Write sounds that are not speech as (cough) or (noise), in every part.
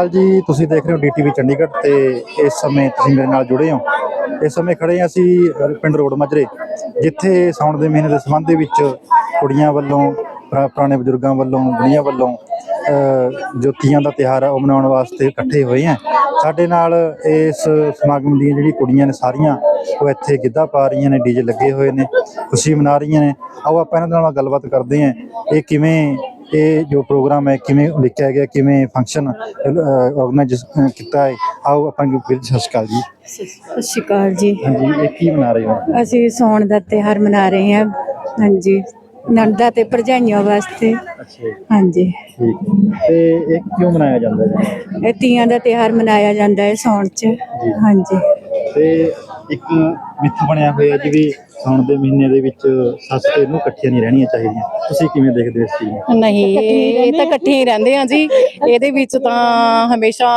ਅਕਾਲ ਜੀ, ਤੁਸੀਂ ਦੇਖ ਰਹੇ ਹੋ ਡੀਟੀਵੀ ਚੰਡੀਗੜ੍ਹ ਤੇ ਇਸ ਸਮੇਂ ਤੁਸੀਂ ਮੇਰੇ ਨਾਲ ਜੁੜੇ ਹੋ। ਇਸ ਸਮੇਂ ਖੜੇ ਹਾਂ ਅਸੀਂ ਪਿੰਡ ਰੋਡ ਮਾਜਰੇ, ਜਿੱਥੇ ਸਾਉਣ ਦੇ ਮਹੀਨੇ ਦੇ ਸੰਬੰਧ ਦੇ ਵਿੱਚ ਕੁੜੀਆਂ ਵੱਲੋਂ ਪੁਰਾਣੇ ਬਜ਼ੁਰਗਾਂ ਵੱਲੋਂ, ਬੁੜੀਆਂ ਵੱਲੋਂ ਜੋਤੀਆਂ ਦਾ ਤਿਉਹਾਰ ਹੈ ਉਹ ਮਨਾਉਣ ਵਾਸਤੇ ਇਕੱਠੇ ਹੋਏ ਹਾਂ। ਸਾਡੇ ਨਾਲ ਇਸ ਸਮਾਗਮ ਦੀਆਂ ਜਿਹੜੀ ਕੁੜੀਆਂ ਨੇ ਸਾਰੀਆਂ, ਉਹ ਇੱਥੇ ਗਿੱਧਾ ਪਾ ਰਹੀਆਂ ਨੇ ਡੀਜੇ ਲੱਗੇ ਹੋਏ ਨੇ, ਖੁਸ਼ੀ ਮਨਾ ਰਹੀਆਂ ਨੇ। ਆਓ ਆਪਾਂ ਇਹਨਾਂ ਨਾਲ ਗੱਲਬਾਤ ਕਰਦੇ ਹਾਂ, ਇਹ ਕਿਵੇਂ ਇਹ ਜੋ ਪ੍ਰੋਗਰਾਮ ਹੈ ਕਿਵੇਂ ਲਿਖਿਆ ਗਿਆ ਕਿਵੇਂ ਫੰਕਸ਼ਨ ਆਰਗੇਨਾਈਜ਼ ਕੀਤਾ ਹੈ ਆਓ ਆਪਾਂ ਨੂੰ ਸ਼੍ਰੀ ਅਕਾਲ ਜੀ। ਸਤਿ ਸ਼੍ਰੀ ਅਕਾਲ ਜੀ। ਹਾਂਜੀ ਇਹ ਕੀ ਬਣਾ ਰਹੇ ਹੋ? ਅਸੀਂ ਸੌਣ ਦਾ ਤਿਉਹਾਰ ਮਨਾ ਰਹੇ ਹਾਂ। ਹਾਂਜੀ ਨਣਦਾ ਤੇ ਭਰਜਾਈਆਂ ਵਾਸਤੇ। ਹਾਂਜੀ। ਤੇ ਇਹ ਕਿਉਂ ਮਨਾਇਆ ਜਾਂਦਾ ਹੈ? ਇਹ ਤੀਆਂ ਦਾ ਤਿਉਹਾਰ ਮਨਾਇਆ ਜਾਂਦਾ ਹੈ ਸੌਣ 'ਚ। ਹਾਂਜੀ। ਤੇ ਇੱਕ ਮਿੱਥ ਬਣਿਆ ਹੋਇਆ ਜਿਵੇਂ ਸਾਉਣ ਦੇ ਮਹੀਨੇ ਦੇ ਵਿੱਚ ਸੱਸ ਤੇ ਨੂੰ ਇਕੱਠੀਆਂ ਨਹੀਂ ਰਹਿਣੀਆਂ ਚਾਹੀਦੀਆਂ। ਤੁਸੀਂ ਕਿਵੇਂ ਦੇਖਦੇ ਹੋ ਇਸ ਚੀਜ਼ ਨੂੰ? ਨਹੀਂ ਇਹ ਤਾਂ ਇਕੱਠੇ ਹੀ ਰਹਿੰਦੇ ਆ ਜੀ। ਇਹਦੇ ਵਿੱਚ ਤਾਂ ਹਮੇਸ਼ਾ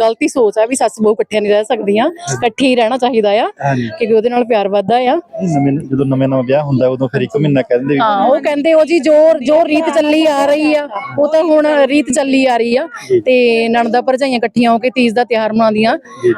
ਗਲਤੀ ਸੋਚ ਆ ਵੀ ਸੱਸ ਬਹੂ ਇਕੱਠੀਆਂ ਨਹੀਂ ਰਹਿ ਸਕਦੀਆਂ। ਇਕੱਠੇ ਹੀ ਰਹਿਣਾ ਚਾਹੀਦਾ ਆ ਹਾਂਜੀ। ਕਿਉਂਕਿ ਉਹਦੇ ਨਾਲ ਪਿਆਰ ਵੱਧਦਾ ਆ। ਨਵੇਂ ਜਦੋਂ ਨਵੇਂ ਨਵਾਂ ਵਿਆਹ ਹੁੰਦਾ ਉਦੋਂ ਫਿਰ ਇੱਕ ਮਹੀਨਾ ਕਹਿ ਦਿੰਦੇ ਵੀ ਹਾਂ ਉਹ ਕਹਿੰਦੇ ਉਹ ਜੀ ਜੋ ਜੋ ਰੀਤ ਚੱਲੀ ਆ ਰਹੀ ਆ। ਉਹ ਤਾਂ ਹੁਣ ਰੀਤ ਚੱਲੀ ਆ ਰਹੀ ਆ। ਤੇ ਨਣਦਾ ਭਰਜਾਈਆਂ ਇਕੱਠੀਆਂ ਹੋ ਕੇ ਤੀਜ ਦਾ ਤਿਉਹਾਰ ਮਨਾਉਂਦੀਆਂ।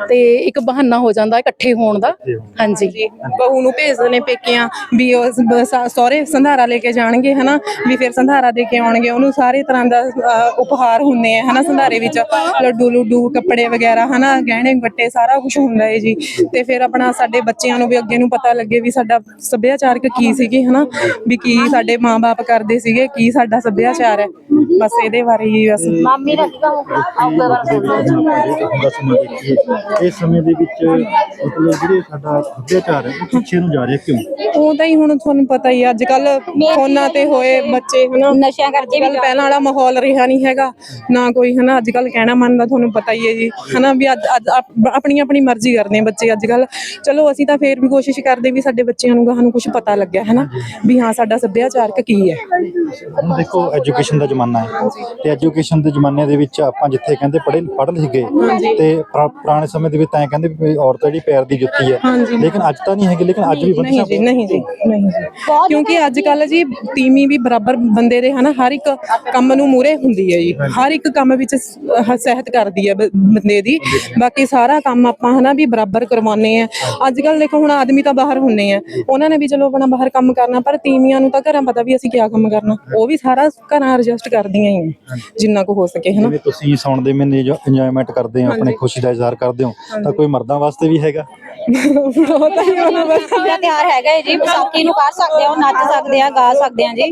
ਤੇ ਇੱਕ ਬਹਾਨਾ ਹੋ ਜਾਂਦਾ ਇਕੱਠੇ ਹੋਣ ਦਾ। ਹਾਂਜੀ। ਬਹੂ ਨੂੰ ਭੇਜਦੇ ਨੇ ਪੇਕਿਆਂ ਵੀ ਉਹ ਬ- ਸ- ਸਹੁਰੇ ਸੰਧਾਰਾ ਲੈ ਕੇ ਜਾਣਗੇ ਹਨਾ? ਵੀ ਫਿਰ ਸੰਧਾਰਾ ਦੇ ਕੇ ਆਉਣਗੇ ਉਹਨੂੰ ਸਾਰੇ ਤਰ੍ਹਾਂ ਦਾ ਅ, ਉਪਹਾਰ ਹੁੰਦੇ ਆ ਹਨਾ? ਸੰਧਾਰੇ ਵਿੱਚ ਲੱਡੂ ਲੁੱਡੂ ਕੱਪੜੇ ਵਗੈਰਾ ਹਨਾ? ਗਹਿਣੇ ਗੱਟੇ ਸਾਰਾ ਕੁਝ ਹੁੰਦਾ ਹੈ ਜੀ। ਤੇ ਫਿਰ ਆਪਣਾ ਸਾਡੇ ਬੱਚਿਆਂ ਨੂੰ ਵੀ ਅੱਗੇ ਨੂੰ ਪਤਾ ਲੱਗੇ ਵੀ ਸਾਡਾ ਸੱਭਿਆਚਾਰਕ ਕੀ ਸੀਗੀ ਹਨਾ? ਵੀ ਕੀ ਸਾਡੇ ਮਾਪੇ ਕਰਦੇ ਸੀਗੇ ਕੀ ਸਾਡਾ ਸੱਭਿਆਚਾਰ ਹੈ? ਬਸ ਇਹਦੇ ਬਾਰੇ ਹੀ ਬਸ। ਇਸ ਸਮੇਂ ਦੇ ਵਿੱਚ ਮਤਲਬ ਜਿਹੜੇ ਸਾਡਾ ਸੱਭਿਆਚਾਰ ਹੈ ਉਹ ਪਿੱਛੇ ਨੂੰ ਜਾ ਰਿਹਾ ਕਿਉਂ? ਉਹ ਤਾਂ ਹੀ ਹੁਣ ਤੁਹਾਨੂੰ ਪਤਾ ਹੀ ਅੱਜ ਕੱਲ ਫੋਨਾਂ ਤੇ ਹੋਏ ਬੱਚੇ ਹਨਾ? ਨਸ਼ਿਆਂ ਕਰਕੇ ਵੀ ਪਹਿਲਾਂ ਵਾਲਾ ਮਾਹੌਲ ਰਿਹਾ ਨਹੀਂ ਹੈਗਾ ਨਾ ਕੋਈ ਹਨਾ? ਅੱਜ ਕੱਲ ਕਹਿਣਾ ਮੰਨਦਾ ਤੁਹਾਨੂੰ ਪਤਾ ਹੀ ਹੈ ਜੀ ਹਨਾ? ਵੀ ਅੱਜ ਅੱਜ ਆਪ- ਆਪਣੀ ਆਪਣੀ ਮਰਜ਼ੀ ਕਰਦੇ ਆ ਬੱਚੇ ਅੱਜ ਕੱਲ ਚਲੋ ਅਸੀਂ ਤਾਂ ਫੇਰ ਵੀ ਕੋਸ਼ਿਸ਼ ਕਰਦੇ ਵੀ ਸਾਡੇ ਬੱਚਿਆਂ ਨੂੰ ਸਾਨੂੰ ਕੁਝ ਪਤਾ ਲੱਗਿਆ ਹਨਾ? ਵੀ ਹਾਂ ਸਾਡਾ ਸੱਭਿਆਚਾਰਕ ਕੀ ਹੈ। ਹੁਣ ਦੇਖੋ ਐਜੂਕੇਸ਼ਨ ਦਾ ਜ਼ਮਾਨਾ ਹੈ। ਤੇ ਐਜੂਕੇਸ਼ਨ ਦੇ ਜ਼ਮਾਨੇ ਦੇ ਵਿੱਚ ਆਪਾਂ ਜਿੱਥੇ ਕਹਿੰਦੇ ਪੜ੍ਹੇ ਪੜ੍ਹ ਲਿਖ ਗਏ ਤੇ ਪੁਰਾ- ਪੁਰਾਣੇ ਸਮੇਂ ਦੇ ਵਿੱਚ ਤਾਂ ਇਹ ਕਹਿੰਦੇ ਵੀ ਔਰਤ ਜਿਹੜੀ ਪੈਰ ਦੀ ਜੁੱਤੀ ਹੈ। ਲੇਕਿਨ ਅੱਜ ਤਾਂ ਨਹੀਂ ਹੈਗੀ ਲੇਕਿਨ ਅੱਜ ਵੀ ਨਹੀਂ ਬੰਦਿਆਂ ਜੀ ਨਹੀਂ ਜੀ ਨਹੀਂ ਜੀ। ਕਿਉਂਕਿ ਅੱਜ ਕੱਲ ਜੀ ਤੀਵੀਂ ਵੀ ਬਰਾਬਰ ਬੰਦੇ ਦੇ ਹਨਾ ਹਰ ਇੱਕ ਕੰਮ ਨੂੰ ਮੂਰੇ ਹੁੰਦੀ ਹੈ ਜੀ। ਹਰ ਇੱਕ ਕੰਮ ਵਿੱਚ ਸ- ਸਹਿਤ ਕਰਦੀ ਹੈ ਬ- ਬੰਦੇ ਦੀ। ਬਾਕੀ ਸਾਰਾ ਕੰਮ ਆਪਾਂ ਹਨਾ ਵੀ ਬਰਾਬਰ ਕਰਵਾਉਂਦੇ ਆ ਅੱਜ ਕੱਲ ਦੇਖੋ ਹੁਣ ਆਦਮੀ ਤਾਂ ਬਾਹਰ ਹੁੰਨੇ ਆ। ਉਹਨਾਂ ਨੇ ਵੀ ਚਲੋ ਆਪਣਾ ਬਾਹਰ ਕੰਮ ਕਰਨਾ ਪਰ ਤੀਵੀਆਂ ਨੂੰ ਤਾਂ ਘਰਾਂ ਪਤਾ ਵੀ ਅਸੀਂ ਕਿਆ ਕੰਮ ਕਰਨਾ। ਉਹ ਵੀ ਸਾਰਾ ਘਰਾਂ ਐਡਜਸਟ ਕਰਦੀਆਂ ਹੀ ਆ ਜਿੰਨਾ ਕੁ ਹੋ ਸਕੇ ਹਨਾ। ਜਿਵੇਂ ਤੁਸੀਂ ਸੌਣ ਦੇ ਮਹੀਨੇ ਜੋ ਇੰਜੋਇਮੈਂਟ ਕਰਦੇ ਹੋ ਆਪਣੀ ਖੁਸ਼ੀ ਦਾ ਇਜ਼ਹਾਰ ਕਰਦੇ ਹੋ ਤਾਂ ਕੋਈ ਮਰਦਾਂ ਵਾਸਤੇ ਵੀ ਹੈਗਾ? (laughs) ਉਹ ਤਾਂ ਹੀ ਉਹਨਾਂ ਬਸ ਦਾ ਤਿਆਰ ਹੈਗਾ ਹੈ ਜੀ ਵਿਸਾਖੀ ਨੂੰ ਕਰ ਸਕਦੇ ਹੋ ਨੱਚ ਸਕਦੇ ਆ ਗਾ ਸਕਦੇ ਆ ਜੀ।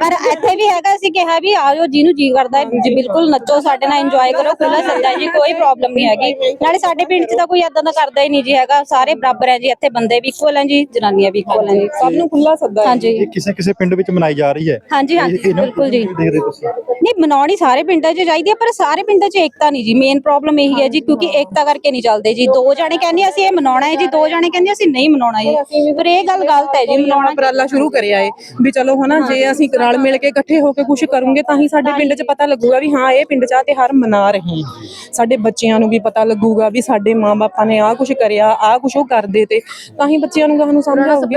ਪਰ ਇੱਥੇ ਵੀ ਹੈਗਾ ਸੀ ਕਿਹਾ ਵੀ ਆਜੋ ਜਿਹਨੂੰ ਜੀ ਕਰਦਾ ਹੈ, ਜੀ ਬਿਲਕੁਲ ਨੱਚੋ ਸਾਡੇ ਨਾਲ ਇੰਜੋਏ ਕਰੋ ਖੁੱਲਾ ਸੱਦਾ ਜੀ ਕੋਈ ਪ੍ਰੋਬਲਮ ਨਹੀਂ ਹੈਗੀ। ਨਾਲੇ ਸਾਡੇ ਪਿੰਡ 'ਚ ਤਾਂ ਕੋਈ ਏਦਾਂ ਦਾ ਕਰਦਾ ਹੀ ਨਹੀਂ ਜੀ ਹੈਗਾ ਸਾਰੇ ਬਰਾਬਰ ਹੈ ਜੀ ਇੱਥੇ ਬੰਦੇ ਵੀ ਇਕੁਅਲ ਹੈ ਜੀ ਜਨਾਨੀਆਂ ਵੀ ਇਕੁਅਲ ਹੈ ਜੀ। ਸਭ ਨੂੰ ਖੁੱਲਾ ਸੱਦਾ ਹੈ ਹਾਂਜੀ। ਇਹ ਕਿਸੇ ਕਿਸੇ ਪਿੰਡ ਵਿੱਚ ਮਨਾਈ ਜਾ ਰਹੀ ਹੈ। ਹਾਂਜੀ ਹਾਂਜੀ ਇਹ- ਇਹਨੂੰ ਬਿਲਕੁਲ ਜੀ। ਕਿਵੇਂ ਦੇਖਦੇ ਤੁਸੀਂ। ਨਹੀਂ ਮਨਾਉਣੀ ਸਾਰੇ ਪਿੰਡਾਂ 'ਚ ਚਾਹੀਦੀ ਹੈ ਪਰ ਸਾਰੇ ਪਿੰਡਾਂ 'ਚ ਏਕਤਾ ਨਹੀਂ ਜੀ ਮੇਨ ਪ੍ਰੋਬਲਮ ਇਹੀ ਹੈ ਜੀ ਕਿਉਂਕਿ ਏਕਤਾ ਕਰਕੇ ਨਹੀਂ ਚੱਲਦੇ ਜੀ। ਦੋ ਜਾਣੇ ਕਹਿੰਦੇ ਅਸੀਂ ਇਹ ਮਨਾਉਣਾ ਹੈ ਜੀ ਦੋ ਜਾਣੇ ਕਹਿੰਦੇ ਅਸੀਂ ਨਹੀਂ ਮਨਾਉਣਾ ਜੀ। ਪਰ ਇਹ ਗੱਲ ਗਲਤ ਹੈ ਜੀ ਮਨਾਉਣਾ ਉਪਰਾਲਾ ਸ਼ੁਰੂ ਕਰਿਆ ਏ ਵੀ ਚਲੋ ਹਨਾ ਜੇ ਅਸੀਂ ਰਲ ਮਿਲ ਕੇ ਇਕੱਠੇ ਹੋ ਕੇ ਕੁਝ ਕਰੂੰਗੇ ਤਾਂ ਹੀ ਸਾਡੇ ਪਿੰਡ 'ਚ ਪਤਾ ਲੱਗੂਗਾ ਵੀ ਹਾਂ ਇਹ ਪਿੰਡ 'ਚ ਆ ਤਿਉਹਾਰ ਮਨਾ ਰਹੇ ਹਾਂ ਸਾਡੇ ਬੱਚਿਆਂ ਨੂੰ ਵੀ ਪਤਾ ਲੱਗੂਗਾ ਵੀ ਸਾਡੇ ਮਾਪੇ ਨੇ ਆਹ ਕੁਝ ਕਰਿਆ ਆਹ ਕੁਝ ਉਹ ਕਰਦੇ ਤੇ ਤਾਂ ਹੀ ਬੱਚਿਆਂ ਨੂੰ ਗਾਹ ਨੂੰ ਸਮਝ ਆਊਗੀ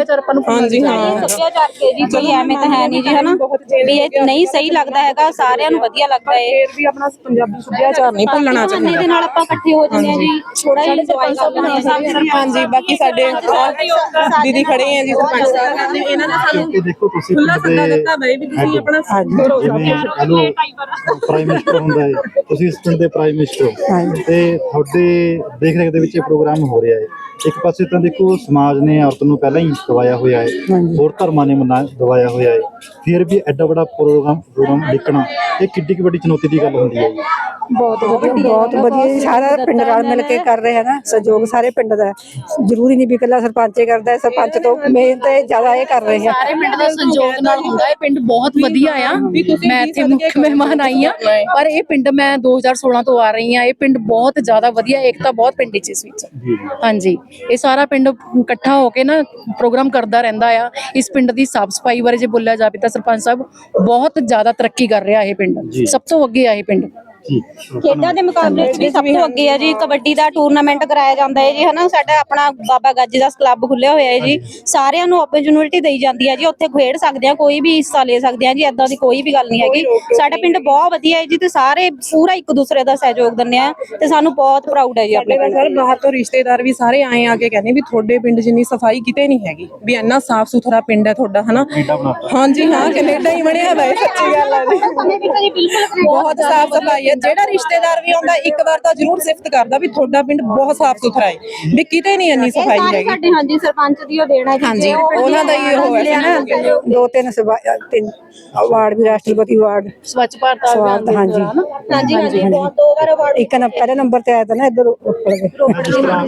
ਹਾਂਜੀ ਹਾਂ ਸੱਭਿਆਚਾਰ ਕੇ ਜੀ ਕੋਈ ਐਵੇਂ ਤਾਂ ਹੈ ਨਹੀਂ ਜੀ ਹਨਾ ਵੀ ਇਹ ਨਹੀਂ ਸਹੀ ਲੱਗਦਾ ਹੈਗਾ ਸਾਰਿਆਂ ਨੂੰ ਵਧੀਆ ਲੱਗਦਾ ਹੈ ਫੇਰ ਵੀ ਆਪਣਾ ਪੰਜਾਬੀ ਸੱਭਿਆਚਾਰ ਨਹੀਂ ਭੁੱਲਣਾ ਚਾਹੀਦਾ ਦੇ ਨਾਲ ਆਪਾਂ ਇਕੱਠੇ ਹੋ ਜਾਂਦੇ ਆ ਜੀ ਥੋੜਾ ਜਿਹਾ ਇੰਜੋਏ ਕਰ ਲੈਂਦੇ ਆ ਹਾਂਜੀ ਬਾਕੀ ਸਾਡੇ ਦੀਦੀ ਖੜੇ ਆ ਜੀ ਸਰਪੰਚ ਸਾਹਿਬ। ਇਹਨਾਂ ਨੇ ਸਾਨੂੰ ਕਿ ਦੇਖੋ ਤੁਸੀਂ ਖੁੱਲਾ ਸੱਦਾ ਦਿੱਤਾ ਬਈ ਵੀ ਤੁਸੀਂ ਆਪਣਾ ਜਿਵੇਂ ਹੈਲੋ ਪ੍ਰਾਈਮ ਮਿਨਿਸਟਰ ਹੁੰਦਾ ਹੈ। ਤੁਸੀਂ ਇਸ ਪਿੰਡ ਦੇ ਪ੍ਰਾਈਮ ਮਿਨਿਸਟਰ ਹੋ। ਤੇ ਤੁਹਾਡੇ ਦੇਖ ਰੇਖ ਦੇ ਵਿੱਚ ਇਹ ਪ੍ਰੋਗਰਾਮ ਹੋ ਰਿਹਾ ਹੈ। ਇੱਕ ਪਾਸੇ ਤਾਂ ਦੇਖੋ ਸਮਾਜ ਨੇ ਔਰਤ ਨੂੰ ਪਹਿਲਾਂ ਹੀ ਦਵਾਇਆ ਹੋਇਆ ਹੈ ਹੋਰ ਧਰਮਾਂ ਨੇ ਮਨਾ ਦਵਾਇਆ ਹੋਇਆ ਹੈ। ਫਿਰ ਵੀ ਐਡਾ ਵੱਡਾ ਪ੍ਰੋਗਰਾਮ ਪ੍ਰੋਗਰਾਮ ਲਿਖਣਾ ਇਹ ਕਿੱਡੀ ਕੁ ਵੱਡੀ ਚੁਣੌਤੀ ਦੀ ਗੱਲ ਹੁੰਦੀ ਹੈ ਜੀ। ਬਹੁਤ ਵਧੀਆ ਬਹੁਤ ਵਧੀਆ। ਜੀ ਸਾਰਾ ਪਿੰਡ ਰਲ ਮਿਲ ਕੇ ਕਰ ਰਹੇ ਹਨ ਸਹਿਯੋਗ ਸਾਰੇ ਪਿੰਡ ਦਾ ਹੈ। ਜ਼ਰੂਰੀ ਨਹੀਂ ਵੀ ਇਕੱਲਾ ਸਰਪੰਚੇ ਕਰਦਾ ਹੈ ਸਰਪੰਚ ਤੋਂ ਮੇਨ ਤੇ ਜ਼ਿਆਦਾ ਇਹ ਕਰ ਰਹੇ ਆ। ਸਾਰੇ ਪਿੰਡ ਦੇ ਸੰਯੋਗ ਨਾਲ ਹੁੰਦਾ ਇਹ ਪਿੰਡ ਬਹੁਤ ਵਧੀਆ ਆ। ਮੈਂ ਇੱਥੇ ਮੁੱਖ ਮਹਿਮਾਨ ਆਈ ਆ ਪਰ ਇਹ ਪਿੰਡ ਮੈਂ 2016 ਤੋਂ ਆ ਰਹੀ ਆ ਇਹ ਪਿੰਡ ਬਹੁਤ ਜ਼ਿਆਦਾ ਵਧੀਆ ਏਕਤਾ ਬਹੁਤ ਪਿੰਡ 'ਚ ਇਸ ਵਿੱਚ। ਹਾਂਜੀ। ਇਹ ਸਾਰਾ ਪਿੰਡ ਇਕੱਠਾ ਹੋ ਕੇ ਨਾ ਪ੍ਰੋਗਰਾਮ ਕਰਦਾ ਰਹਿੰਦਾ ਆ। ਇਸ ਪਿੰਡ ਦੀ ਸਾਫ਼ ਸਫ਼ਾਈ ਬਾਰੇ ਜੇ ਬੋਲਿਆ ਜਾਵੇ ਤਾਂ ਸਰਪੰਚ ਸਾਹਿਬ ਬਹੁਤ ਜ਼ਿਆਦਾ ਤਰੱਕੀ ਕਰ ਰਿਹਾ ਇਹ ਪਿੰਡ। ਸਭ ਤੋਂ ਅੱਗੇ ਆ ਇਹ ਪਿੰਡ। ਖੇਡਾਂ ਦੇ ਮੁਕਾਬਲੇ ਵਿੱਚ ਵੀ ਸਭ ਤੋਂ ਅੱਗੇ ਹੈ ਜੀ। ਕਬੱਡੀ ਦਾ ਟੂਰਨਾਮੈਂਟ ਕਰਾਇਆ ਜਾਂਦਾ ਹੈ ਜੀ ਹਨਾ? ਸਾਡਾ ਆਪਣਾ ਬਾਬਾ ਗੱਜੀ ਦਾ ਕਲੱਬ ਖੁੱਲਿਆ ਹੋਇਆ ਹੈ ਜੀ। ਸਾਰਿਆਂ ਨੂੰ ਓਪਰਚੁਨਿਟੀ ਦੇਈ ਜਾਂਦੀ ਹੈ ਜੀ। ਉੱਥੇ ਖੇਡ ਸਕਦੇ ਆ ਕੋਈ ਵੀ ਹਿੱਸਾ ਲੈ ਸਕਦੇ ਆ ਜੀ। ਐਦਾਂ ਦੀ ਕੋਈ ਵੀ ਗੱਲ ਨਹੀਂ ਹੈਗੀ। ਸਾਡਾ ਪਿੰਡ ਬਹੁਤ ਵਧੀਆ ਹੈ ਜੀ ਤੇ ਸਾਰੇ ਪੂਰਾ ਇੱਕ ਦੂਸਰੇ ਦਾ ਸਹਿਯੋਗ ਦਿੰਦੇ ਆ ਤੇ ਸਾਨੂੰ ਬਹੁਤ ਪ੍ਰਾਊਡ ਹੈ ਜੀ ਆਪਣੇ ਪਿੰਡ ਸਰ ਬਾਹਰ ਤੋਂ ਰਿਸ਼ਤੇਦਾਰ ਵੀ ਸਾਰੇ ਆਏ ਆ ਕੇ ਕਹਿੰਦੇ ਵੀ ਤੁਹਾਡੇ ਪਿੰਡ ਜਿੰਨੀ ਸਫ਼ਾਈ ਕਿਤੇ ਨਹੀਂ ਹੈਗੀ ਵੀ ਇੰਨਾ ਸਾਫ਼ ਸੁਥਰਾ ਪਿੰਡ ਹੈ ਤੁਹਾਡਾ ਹਨਾ? ਹਾਂਜੀ ਹਾਂ ਕੈਨੇਡਾ ਹੀ ਬਣਿਆ ਹੋਇਆ ਹੈ ਸੱਚੀ ਗੱਲ ਹੈ ਜੀ। ਬਹੁਤ ਸਾਫ਼ ਸਫ਼ਾਈ ਹੈ ਜਿਹੜਾ ਰਿਸ਼ਤੇਦਾਰ ਵੀ ਆਉਂਦਾ ਇੱਕ ਵਾਰ ਤਾਂ ਜ਼ਰੂਰ ਸਿਫਤ ਕਰਦਾ ਵੀ ਤੁਹਾਡਾ ਪਿੰਡ ਬਹੁਤ ਸਾਫ਼ ਸੁਥਰਾ ਹੈ ਵੀ ਕਿਤੇ ਨਹੀਂ ਇੰਨੀ ਸਫ਼ਾਈ ਹੈਗੀ। ਸਾਡੇ ਹਾਂਜੀ ਸਰਪੰਚ ਦੀ ਉਹ ਦੇਣਾ ਜੀ ਹਾਂਜੀ ਉਹਨਾਂ ਦਾ ਹੀ ਉਹ ਹੈ ਨਾ। ਦੋ ਤਿੰਨ ਤਿੰਨ ਅਵਾਰਡ ਵੀ ਰਾਸ਼ਟਰਪਤੀ ਅਵਾਰਡ ਸਵੱਛ ਭਾਰਤ ਅਭਿਆਨ ਦੇ ਹਾਂਜੀ। ਹਾਂਜੀ ਹਾਂਜੀ ਦੋ ਵਾਰ ਅਵਾਰਡ ਇੱਕ ਨੰਬਰ ਪਹਿਲੇ ਨੰਬਰ ਤੇ ਆਇਆ ਤਾਂ ਨਾ ਇੱਧਰ ਉੱਪਰ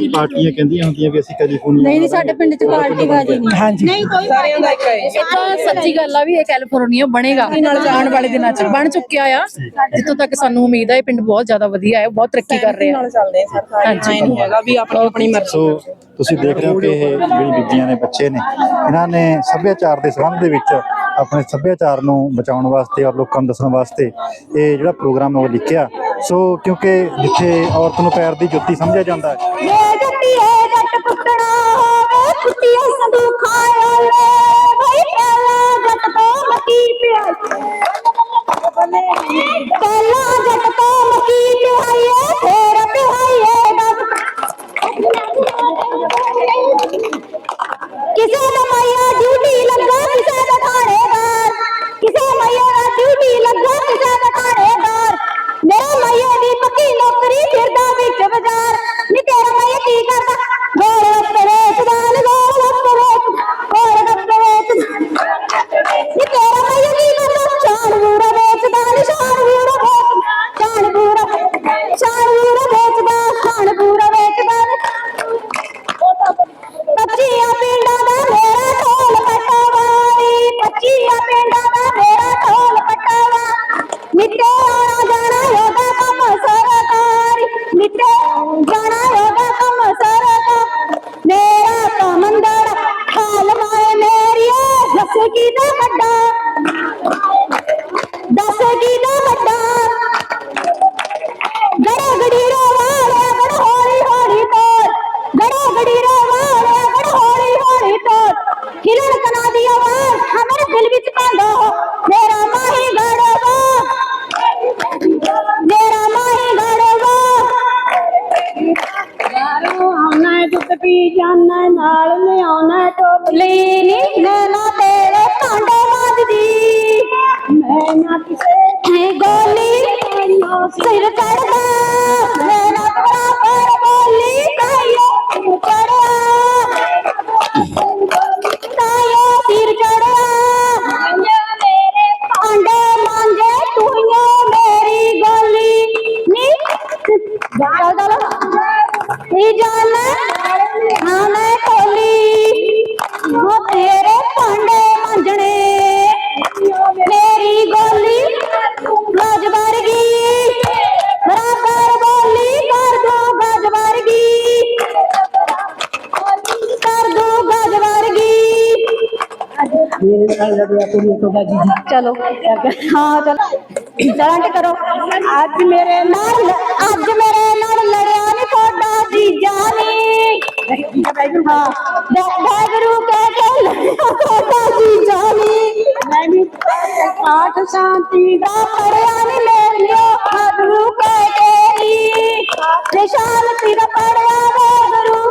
ਪਾਰਟੀਆਂ ਕਹਿੰਦੀਆਂ ਹੁੰਦੀਆਂ ਵੀ ਅਸੀਂ ਕੈਲੀਫੋਰਨੀਆ ਨਹੀਂ ਨਹੀਂ ਸਾਡੇ ਪਿੰਡ 'ਚ ਪਾਰਟੀ ਬਾਜੀ ਨਹੀਂ। ਹਾਂਜੀ। ਨਹੀਂ ਕੋਈ ਸਾਰਿਆਂ ਦਾ ਇੱਕ ਹੈ। ਇਹ ਤਾਂ ਸੱਚੀ ਗੱਲ ਆ ਵੀ ਇਹ ਕੈਲੀਫੋਰਨੀਆ ਬਣੇਗਾ। ਆਉਣ ਵਾਲੇ ਦਿਨਾਂ 'ਚ। ਬਣ ਚੁੱਕਿਆ ਆ ਜਿੱਥੋਂ ਤੱਕ ਸਾਨੂੰ ਉਮੀਦ ਹੈ ਇਹ ਪਿੰਡ ਬਹੁਤ ਜ਼ਿਆਦਾ ਵਧੀਆ ਹੈ ਬਹੁਤ ਤਰੱਕੀ ਕਰ ਰਿਹਾ ਨਾਲ ਚੱਲਦੇ ਆ ਸਰ ਸਾਰੇ ਐਂ ਨਹੀਂ ਹੈਗਾ ਵੀ ਆਪਣੀ ਆਪਣੀ ਮਰਜ਼ੀ ਸੋ ਤੁਸੀਂ ਦੇਖ ਰਹੇ ਹੋ ਕਿ ਇਹ ਜਿਹੜੀ ਬੀਬੀਆਂ ਨੇ ਬੱਚੇ ਨੇ ਇਹਨਾਂ ਨੇ ਸੱਭਿਆਚਾਰ ਦੇ ਸੰਬੰਧ ਦੇ ਵਿੱਚ ਆਪਣੇ ਸੱਭਿਆਚਾਰ ਨੂੰ ਬਚਾਉਣ ਵਾਸਤੇ ਔਰ ਲੋਕਾਂ ਨੂੰ ਦੱਸਣ ਵਾਸਤੇ ਇਹ ਜਿਹੜਾ ਪ੍ਰੋਗਰਾਮ ਹੈ ਉਹ ਲਿਖਿਆ। ਸੋ ਕਿਉਂਕਿ ਜਿੱਥੇ ਔਰਤ ਨੂੰ ਪੈਰ ਦੀ ਜੁੱਤੀ ਸਮਝਿਆ ਜਾਂਦਾ ਹੈ। ਏ ਜੱਟੀ, ਏ ਜੱਟ ਪੁੱਤਣਾ ਹੋਵੇ, ਕੁੱਤੀਆਂ ਸੰਦੂ ਖਾਇਆ ਵੇ ਪਹਿਲਾ ਜੱਟ ਤੋਂ ਮੱਕੀ ਪਿਆਈ ਪਹਿਲਾ ਜੱਟ ਤੋਂ ਮੱਕੀ ਪਿਆਈਏ, ਫੇਰ ਪਿਆਈਏ ਦੱਸ। ਕਿਸੇ ਦਾ ਮਾਇਆ ਡਿਊਟੀ ਲੱਗਾ ਕਿਸੇ ਦਾ ਥਾਣੇਦਾਰ ਕਿਸੇ ਮਾਇਆ ਦਾ ਡਿਊਟੀ ਲੱਗਾ ਕਿਸੇ ਦਾ ਥਾਣੇਦਾਰ ਦੱਸ ਕੀ ਦਾ ਵੱਡਾ ਗੜਾ ਇਹ ਜਾਨ ਹਾਂ ਮੈਂ ਢੋਲੀ ਉਹ ਤੇਰੇ ਭਾਂਡੇ ਮਾਂਜਣੇ ਮੇਰੀ ਗੋਲੀ ਗਜ ਵਰਗੀ ਬਰਾਬਰ ਬੋਲੀ ਕਰ ਦੋ ਗਜ ਵਰਗੀ ਕਰ ਦੋ ਗਜ ਵਰਗੀ ਚਲੋ ਹਾਂ ਚਲੋ ਚਲਾਂਟ ਕਰੋ ਨੀ ਹਾਂ ਬੈਗਰੂ ਕਹਿ ਕੇ ਲੜਿਆ ਤੁਹਾਡਾ ਜੀਜਾ ਨੀ ਮੈਂ ਵੀ ਸ਼ਾਂਤੀ ਦਾ ਪੜਿਆ ਨੀ ਮੇਰੀਓ ਬੈਗਰੂ ਕਹਿ ਕੇ ਨਿਸ਼ਾਨ ਤੇਰਾ ਪੜਿਆ ਬੈਗਰੂ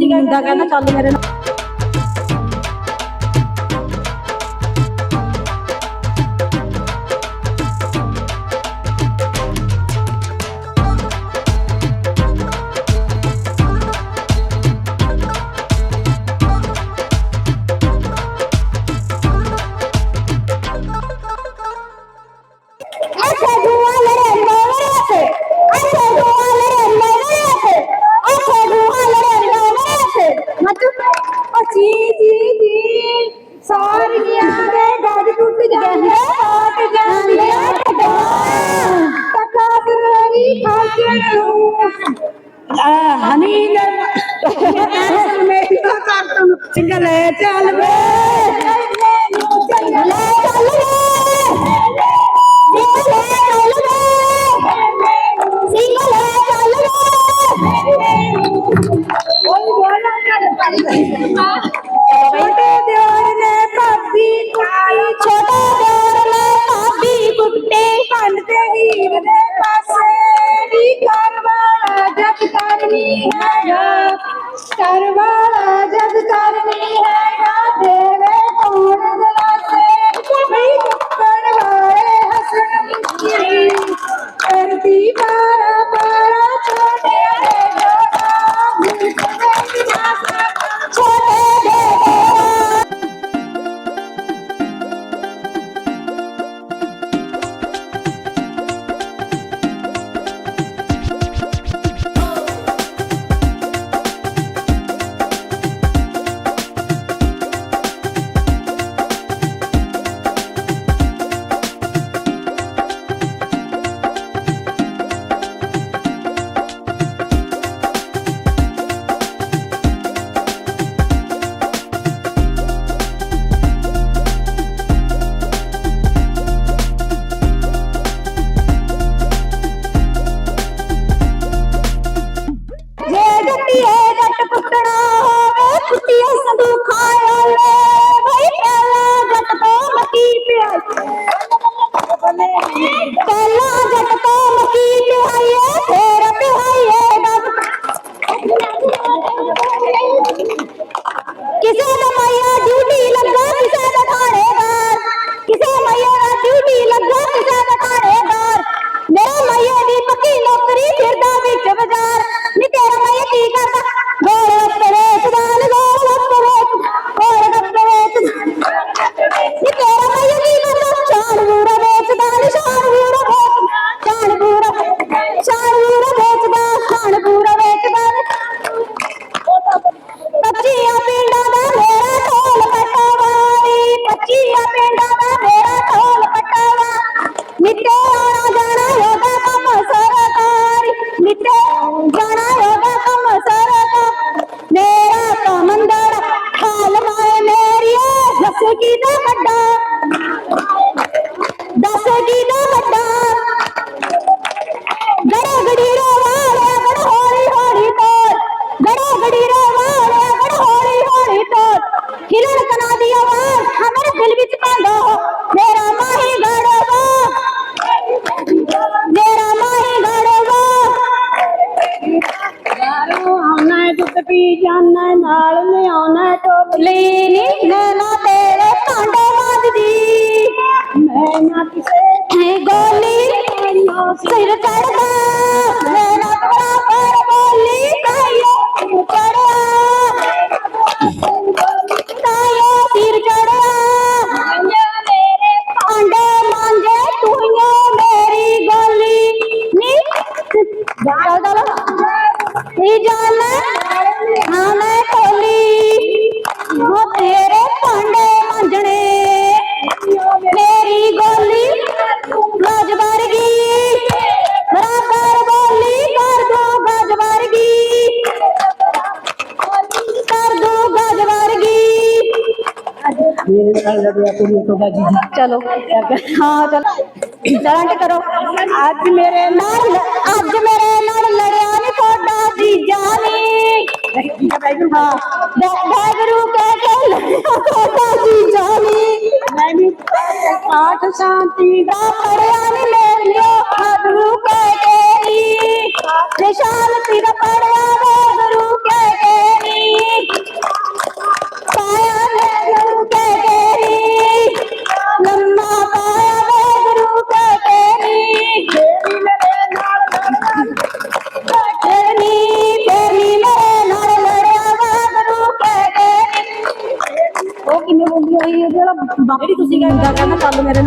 ਬਾਪੜੀ ਕਹਿੰਦਾ ਕਹਿੰਦਾ ਚੱਲ ਮੇਰੇ ਨਾਲ Thank. रुपया के लिए तो भाजी जी चलो हाँ चलो चलो करो आज मेरे नाल आज मेरे नाल लड़िया नी कोडा जी जानी हाँ बैगरू के के लड़िया कोडा जी जानी मैंने पाठ शांति दा पढ़िया नी ले लियो बैगरू के के नी निशान तिर पढ़िया बैगरू के के नी ಸಿಗಂದಾಗ ತಾಲೂ ಮೇರೆ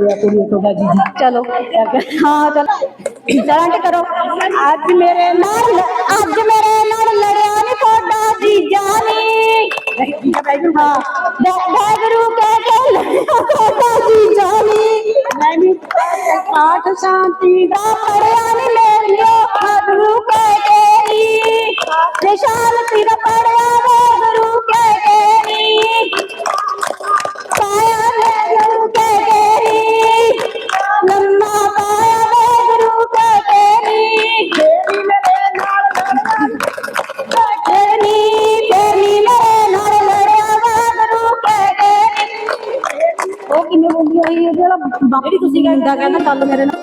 रहे कुड़ी तो बाजी जी चलो हाँ चलो जरंट करो आज मेरे नाल आज मेरे नाल लड़िया नी कोडा जी जानी हाँ बैगरू कह के लड़िया कोडा जी जानी मैंने पाठ शांति का पढ़िया नी मेरियो बैगरू कह के निशान तीर पढ़िया बैगरू ਮੁੰਡਾ ਕਹਿੰਦਾ ਕੱਲ ਮੇਰੇ ਨਾਲ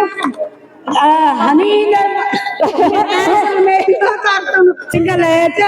(laughs) సింగల్ అయితే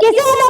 ¿Qué se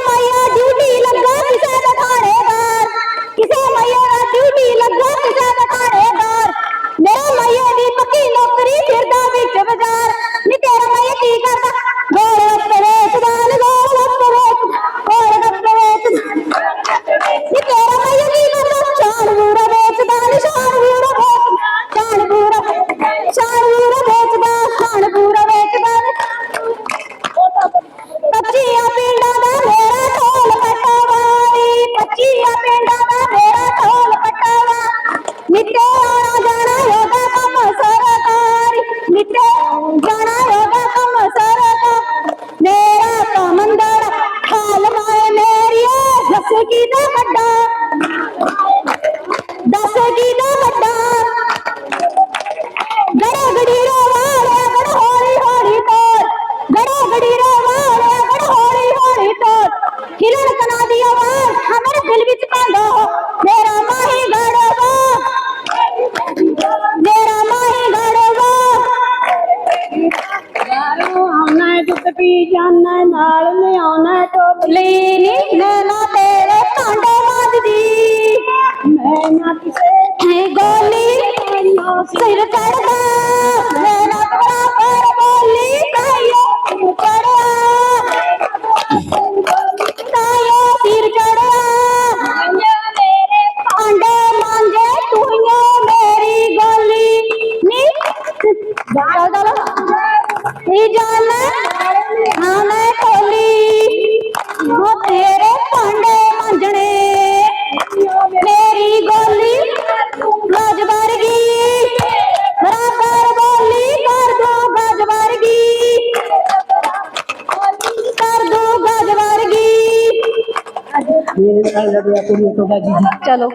ਚਲੋ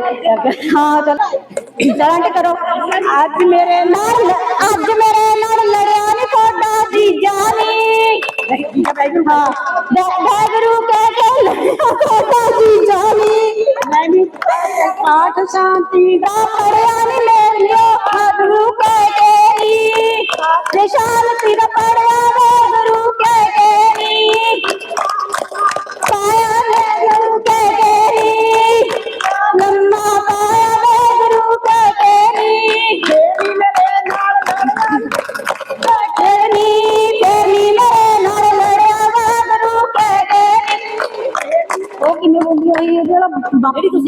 ਹਾਂ, ਚਲ। ਚਲਾਂਟ ਕਰੋ। ਅੱਜ ਮੇਰੇ ਨਾਲ ਅੱਜ ਮੇਰੇ ਨਾਲ ਲੜਿਆ ਨੀ ਤੁਹਾਡਾ ਜੀਜਾ ਨੀ। ਹਾਂ। ਬੈਗਰੂ ਕਹਿ ਕੇ ਲੜਿਆ ਤੁਹਾਡਾ ਜੀਜਾ ਨੀ। ਮੈਂ ਪਾਠ ਸ਼ਾਂਤੀ ਦਾ ਪੜਿਆ ਨੀ ਮੇਰੀਓ ਬੈਗਰੂ ਕਹਿ ਕੇ ਨੀ। ਨਿਸ਼ਾਨ ਸਿਰ ਪੜਿਆ ਬੈਗਰੂ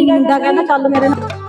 ਕੇ ਮੁੰਡਾ ਕਹਿੰਦਾ ਚੱਲ ਮੇਰੇ ਨਾਲ